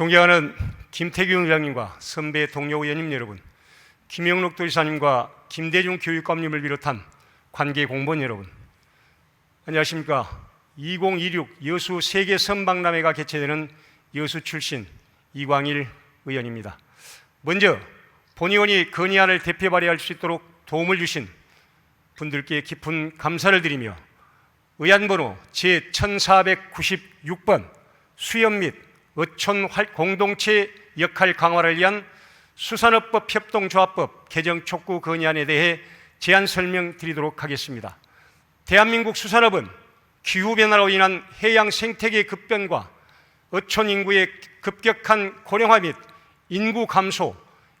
존경하는 김태균 의장님과 선배 동료 의원님 여러분, 김영록 도지사님과 김대중 교육감님을 비롯한 관계 공무원 여러분, 안녕하십니까? 2026 여수 세계 선박람회가 개최되는 여수 출신 이광일 의원입니다. 먼저 본 의원이 건의안을 대표 발의할 수 있도록 도움을 주신 분들께 깊은 감사를 드리며 의안번호 제1496번 수협 및 어촌 활- 공동체 역할 강화를 위한 수산업법 협동조합법 개정 촉구 건의안에 대해 제안 설명드리도록 하겠습니다. 대한민국 수산업은 기후변화로 인한 해양 생태계 급변과 어촌 인구의 급격한 고령화 및 인구 감소,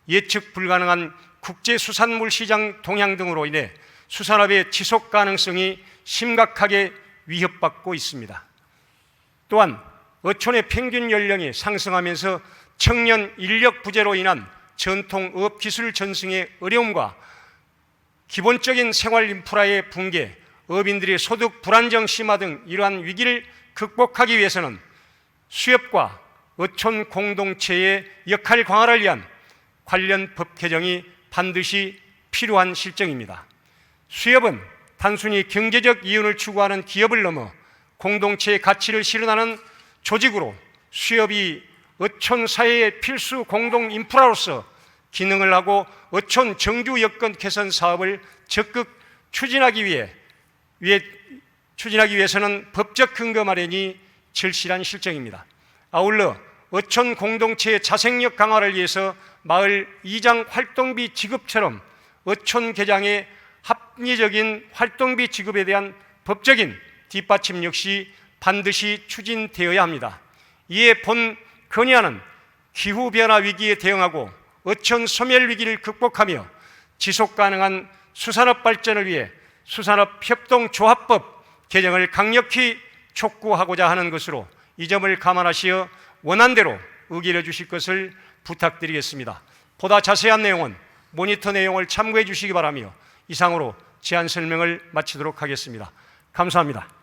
예측 불가능한 국제 수산물 시장 동향 등으로 인해 수산업의 지속 가능성이 심각하게 위협받고 있습니다. 또한 어촌의 평균 연령이 상승하면서 청년 인력 부재로 인한 전통 업 기술 전승의 어려움과 기본적인 생활 인프라의 붕괴, 어민들의 소득 불안정 심화 등 이러한 위기를 극복하기 위해서는 수협과 어촌 공동체의 역할 강화를 위한 관련 법 개정이 반드시 필요한 실정입니다. 수협은 단순히 경제적 이윤을 추구하는 기업을 넘어 공동체의 가치를 실현하는 조직으로 수협이 어촌 사회의 필수 공동 인프라로서 기능을 하고 어촌 정주 여건 개선 사업을 적극 추진하기 위해 위해 추진하기 위해서는 법적 근거 마련이 절실한 실정입니다. 아울러 어촌 공동체의 자생력 강화를 위해서 마을 이장 활동비 지급처럼 어촌 개장의 합리적인 활동비 지급에 대한 법적인 뒷받침 역시 반드시 추진되어야 합니다. 이에 본 건의안은 기후변화 위기에 대응하고 어촌 소멸 위기를 극복하며 지속 가능한 수산업 발전을 위해 수산업 협동조합법 개정을 강력히 촉구하고자 하는 것으로 이 점을 감안하시어 원안대로 의결해 주실 것을 부탁드리겠습니다. 보다 자세한 내용은 모니터 내용을 참고해 주시기 바라며 이상으로 제안 설명을 마치도록 하겠습니다. 감사합니다.